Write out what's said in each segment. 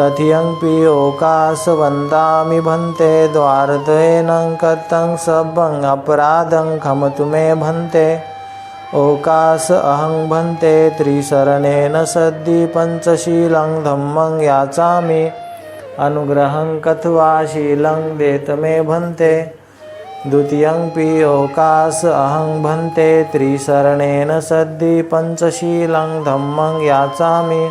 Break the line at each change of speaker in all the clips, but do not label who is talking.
तथियंपि ओकासवन्दामि भन्ते द्वारतयेनं कर्तं सब्बं अपराधं खमतु मे भन्ते। ओकास अहं भन्ते त्रिशरणेन सद्दि पञ्चशीलं धम्मं याचामि। अनुग्रहं कथवा शीलं देत मे भन्ते। द्वितीयंपि ओकास अहं भन्ते त्रिशरणेन सद्दि पञ्चशीलं धम्मं याचामि।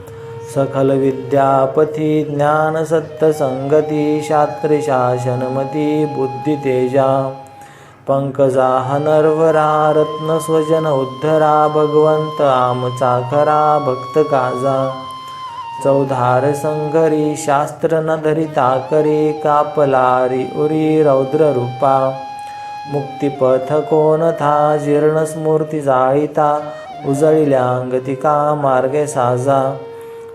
सकलविद्यापथि ज्ञानसत्तसङ्गति शास्त्रशासनमति बुद्धितेजा। पङ्कजाः नर्वरा रत्नस्वजन उद्धरा भगवन्त आमचाखरा भक्तकाजा। चौधार संघरी शास्त्र न धरिता करी कापलारी उरी रौद्ररूपा। मुक्तिपथ कोणथा जीर्णस्मूर्ती जाळीता उजळिल्यांगतिका मार्गे साजा।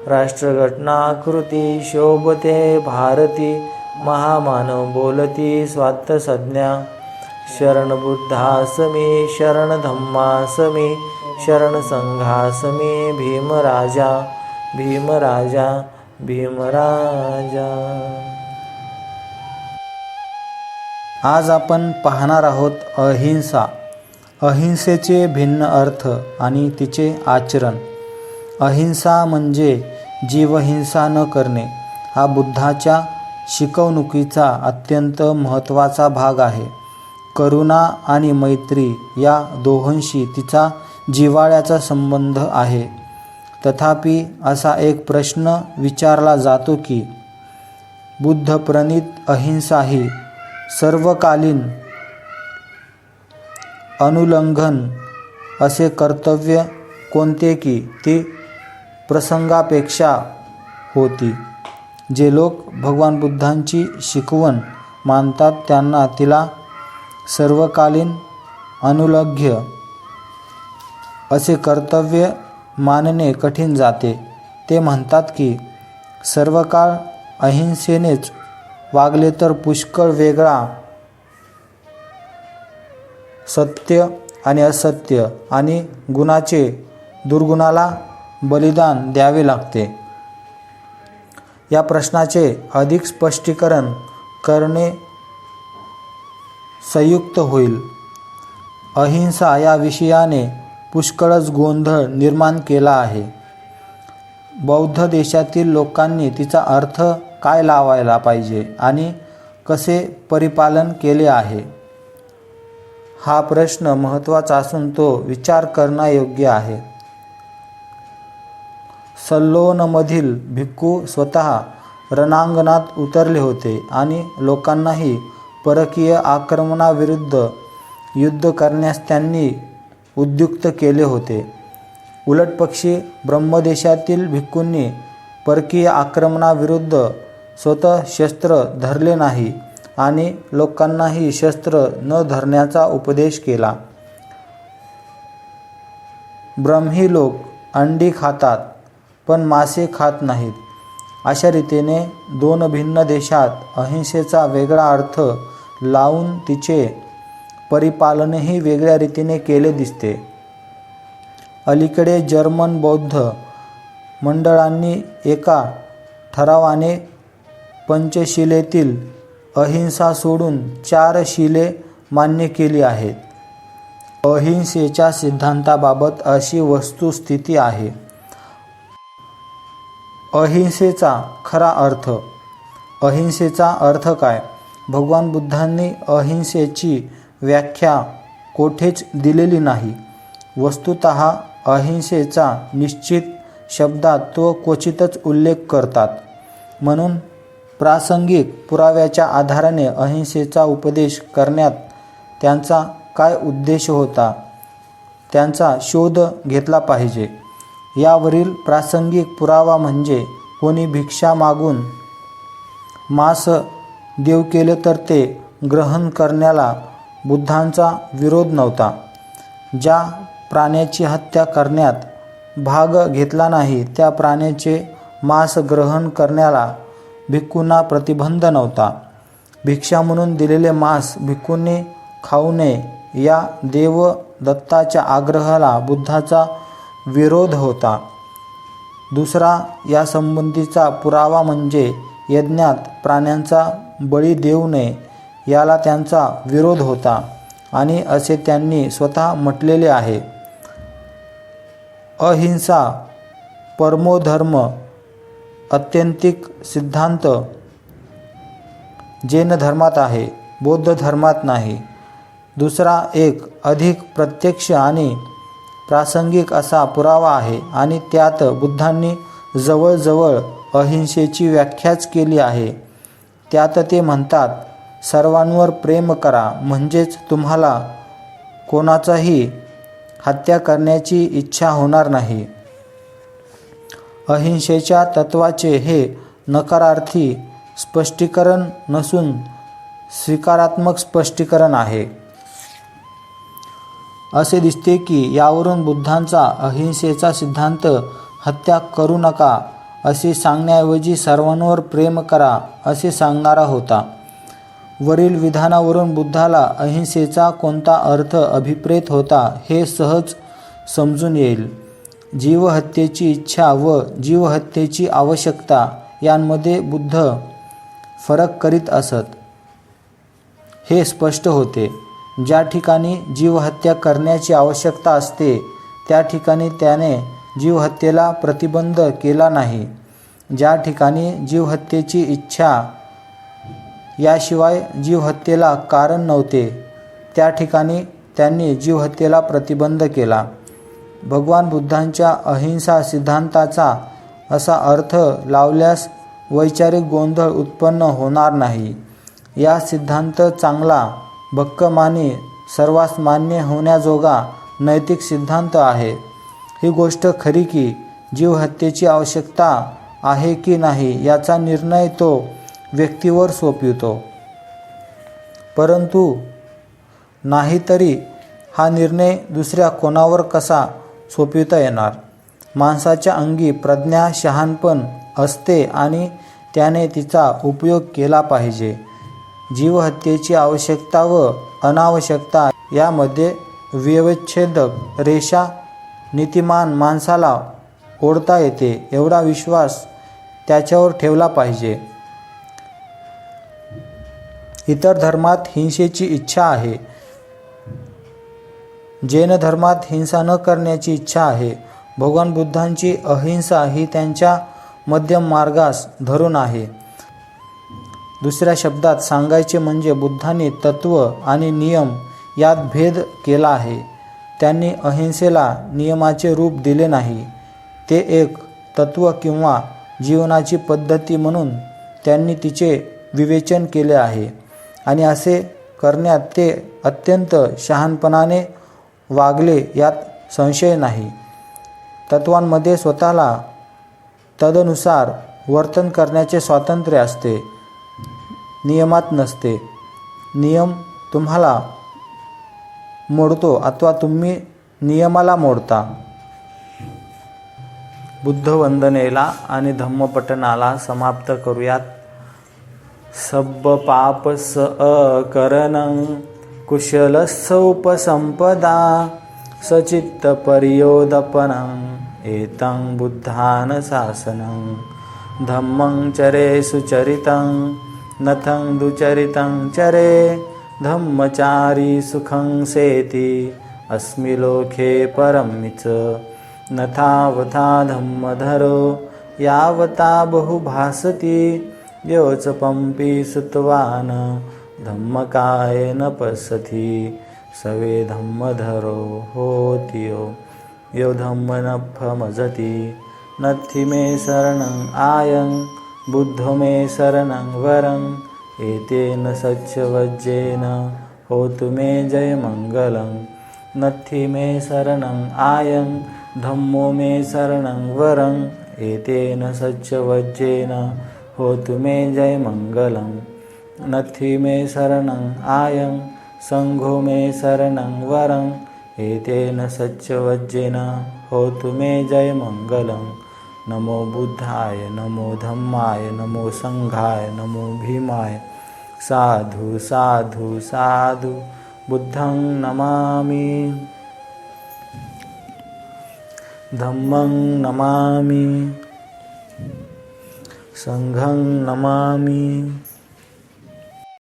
राष्ट्रघटनाकृती शोभते भारती महामानव बोलती स्वात्त संज्ञा शरण बुद्धासमी शरण शरण भीमराजा। भीमराजा भीमराजा। आज आपण पाहणार आहोत अहिंसा। अहिंसेचे भिन्न अर्थ आणि तिचे आचरण। अहिंसा म्हणजे जीवहिंसा न करणे हा बुद्धाच्या शिकवणुकीचा अत्यंत महत्त्वाचा भाग आहे. करुणा आणि मैत्री या दोहोंशी तिचा जिव्हाळ्याचा संबंध आहे. तथापि असा एक प्रश्न विचारला जातो की बुद्धप्रणित अहिंसा ही सर्वकालीन अनुलंघन असे कर्तव्य कोणते की ती प्रसंगापेक्षा होती. जे लोक भगवान बुद्धांची शिकवण मानतात त्यांना तिला सर्वकालीन अनुलग्य असे कर्तव्य मानणे कठीण जाते. ते म्हणतात की सर्वकाळ अहिंसेनेच वागले तर पुष्कळ वेगळा सत्य आणि असत्य आणि गुणाचे दुर्गुणाला बलिदान द्यावे लागते. या प्रश्नाचे अधिक स्पष्टीकरण करणे संयुक्त होईल. अहिंसा या विषयाने पुष्कळच गोंधळ निर्माण केला आहे. बौद्ध देशातील लोकांनी तिचा अर्थ काय लावायला पाहिजे आणि कसे परिपालन केले आहे? हा प्रश्न महत्त्वाचा असून तो विचार करण्यायोग्य आहे. सल्लोनमधील भिक्खू स्वतः रणांगणात उतरले होते आणि लोकांनाही परकीय आक्रमणाविरुद्ध युद्ध करण्यास त्यांनी उद्युक्त केले होते. उलटपक्षी ब्रह्मदेशातील भिक्खूंनी परकीय आक्रमणाविरुद्ध स्वतः शस्त्र धरले नाही आणि लोकांनाही शस्त्र न धरण्याचा उपदेश केला. ब्रह्मी लोक अंडी खातात. पण मासे खात नाहीत. अशा रीतीने दोन भिन्न देशात अहिंसेचा वेगळा अर्थ लावून तिचे परिपालनही वेगळ्या रीतीने केले दिसते. अलीकडे जर्मन बौद्ध मंडळांनी एका ठरावाने पंचशिलेतील अहिंसा सोडून चार शिले मान्य केली आहेत. अहिंसेच्या सिद्धांताबाबत अशी वस्तुस्थिती आहे. अहिंसेचा खरा अर्थ. अहिंसेचा अर्थ काय? भगवान बुद्धांनी अहिंसेची व्याख्या कोठेच दिलेली नाही. वस्तुत अहिंसेचा निश्चित शब्दात तो क्वचितच उल्लेख करतात. म्हणून प्रासंगिक पुराव्याच्या आधाराने अहिंसेचा उपदेश करण्यात त्यांचा काय उद्देश होता? त्यांचा शोध घेतला पाहिजे. यावरील प्रासंगिक पुरावा म्हणजे कोणी भिक्षा मागून मांस देव केले तर ते ग्रहण करण्याला बुद्धांचा विरोध नव्हता. ज्या प्राण्याची हत्या करण्यात भाग घेतला नाही त्या प्राण्याचे मांस ग्रहण करण्याला भिक्खूंना प्रतिबंध नव्हता. भिक्षा म्हणून दिलेले मांस भिक्खूंनी खाऊ नये या देवदत्ताच्या आग्रहाला बुद्धाचा विरोध होता. दुसरा यासंबंधीचा पुरावा म्हणजे यज्ञात प्राण्यांचा बळी देऊ नये याला त्यांचा विरोध होता आणि असे त्यांनी स्वतः म्हटलेले आहे. अहिंसा परमोधर्म अत्यंतिक सिद्धांत जैन धर्मात आहे बौद्ध धर्मात नाही. दुसरा एक अधिक प्रत्यक्ष आणि प्रासंगिक असा पुरावा आहे आणि त्यात बुद्धांनी जवळजवळ अहिंसेची व्याख्याच केली आहे. त्यात ते म्हणतात सर्वांवर प्रेम करा म्हणजेच तुम्हाला कोणाचाही हत्या करण्याची इच्छा होणार नाही. अहिंसेच्या तत्वाचे हे नकारार्थी स्पष्टीकरण नसून स्वीकारात्मक स्पष्टीकरण आहे. असे दिसते की यावरून बुद्धांचा अहिंसेचा सिद्धांत हत्या करू नका असे सांगण्याऐवजी सर्वांवर प्रेम करा असे सांगणारा होता. वरील विधानावरून बुद्धाला अहिंसेचा कोणता अर्थ अभिप्रेत होता हे सहज समजून येईल. जीवहत्येची इच्छा व जीवहत्येची आवश्यकता यांमध्ये बुद्ध फरक करीत असत. हे स्पष्ट होते. ज्या ठिकाणी जीवहत्या करण्याची आवश्यकता असते त्या ठिकाणी त्याने जीवहत्येला प्रतिबंध केला नाही. ज्या ठिकाणी जीवहत्येची इच्छा याशिवाय जीवहत्येला कारण नव्हते त्या ठिकाणी त्यांनी जीवहत्येला प्रतिबंध केला. भगवान बुद्धांच्या अहिंसा सिद्धांताचा असा अर्थ लावल्यास वैचारिक गोंधळ उत्पन्न होणार नाही. या सिद्धांत चांगला भक्कम आणि सर्वांस मान्य होण्याजोगा नैतिक सिद्धांत आहे. ही गोष्ट खरी की जीवहत्येची आवश्यकता आहे की नाही याचा निर्णय तो व्यक्तीवर सोपवितो. परंतु नाहीतरी हा निर्णय दुसऱ्या कोणावर कसा सोपविता येणार? माणसाच्या अंगी प्रज्ञा शहाणपण असते आणि त्याने तिचा उपयोग केला पाहिजे. जीवहत्येची आवश्यकता व अनावश्यकता यामध्ये व्यवच्छेदक रेषा नीतिमान माणसाला ओढता येते एवढा विश्वास त्याच्यावर ठेवला पाहिजे. इतर धर्मात हिंसेची इच्छा आहे. जैन धर्मात हिंसा न करण्याची इच्छा आहे. भगवान बुद्धांची अहिंसा ही त्यांच्या मध्यम मार्गास धरून आहे. दुसऱ्या शब्दात सांगायचे म्हणजे बुद्धांनी तत्व आणि नियम यात भेद केला आहे. त्यांनी अहिंसेला नियमाचे रूप दिले नाही. ते एक तत्व किंवा जीवनाची पद्धती म्हणून त्यांनी तिचे विवेचन केले आहे आणि असे करण्यात ते अत्यंत शहाणपणाने वागले यात संशय नाही. तत्वांमध्ये स्वतःला तदनुसार वर्तन करण्याचे स्वातंत्र्य असते. नियमात नसते. नियम तुम्हाला मोडतो अथवा तुम्ही नियमाला मोडता. बुद्ध वंदनेला आणि धम्मपठणाला समाप्त करूयात. सब पाप स अकरणं कुशल उपसंपदा सचित्त पर्योदपनं एतं बुद्धान शासनं धम्मं चरे सुचरितं नथं दुचरितं चरे धम्मचारी सुखं सेति अस्मि लोके परमिच नथावथा धम्मधरो यावता बहुभासति योच पंपी सुतवान धम्मकाय न पसति सवे धम्मधरो होतियो। यो धम्म न फमजति नत्थि मे शरणं आयं बुद्धो मे शरणं वरं एतेन सच्चवज्जेन होतु मे जयमङ्गलं। नत्थि मे शरणं आयं धम्मो मे शरणं वरं एतेन सच्चवज्जेन होतु मे जयमङ्गलं। नत्थि मे शरणं आयं सङ्घो मे शरणं वरं एतेन सच्चवज्जेन होतु मे जयमङ्गलं नमो बुद्धाय नमो धम्माय नमो संघाय नमो भीमाय। साधु साधु साधु बुद्धं नमामि। धम्मं नमामि। संघं नमामि।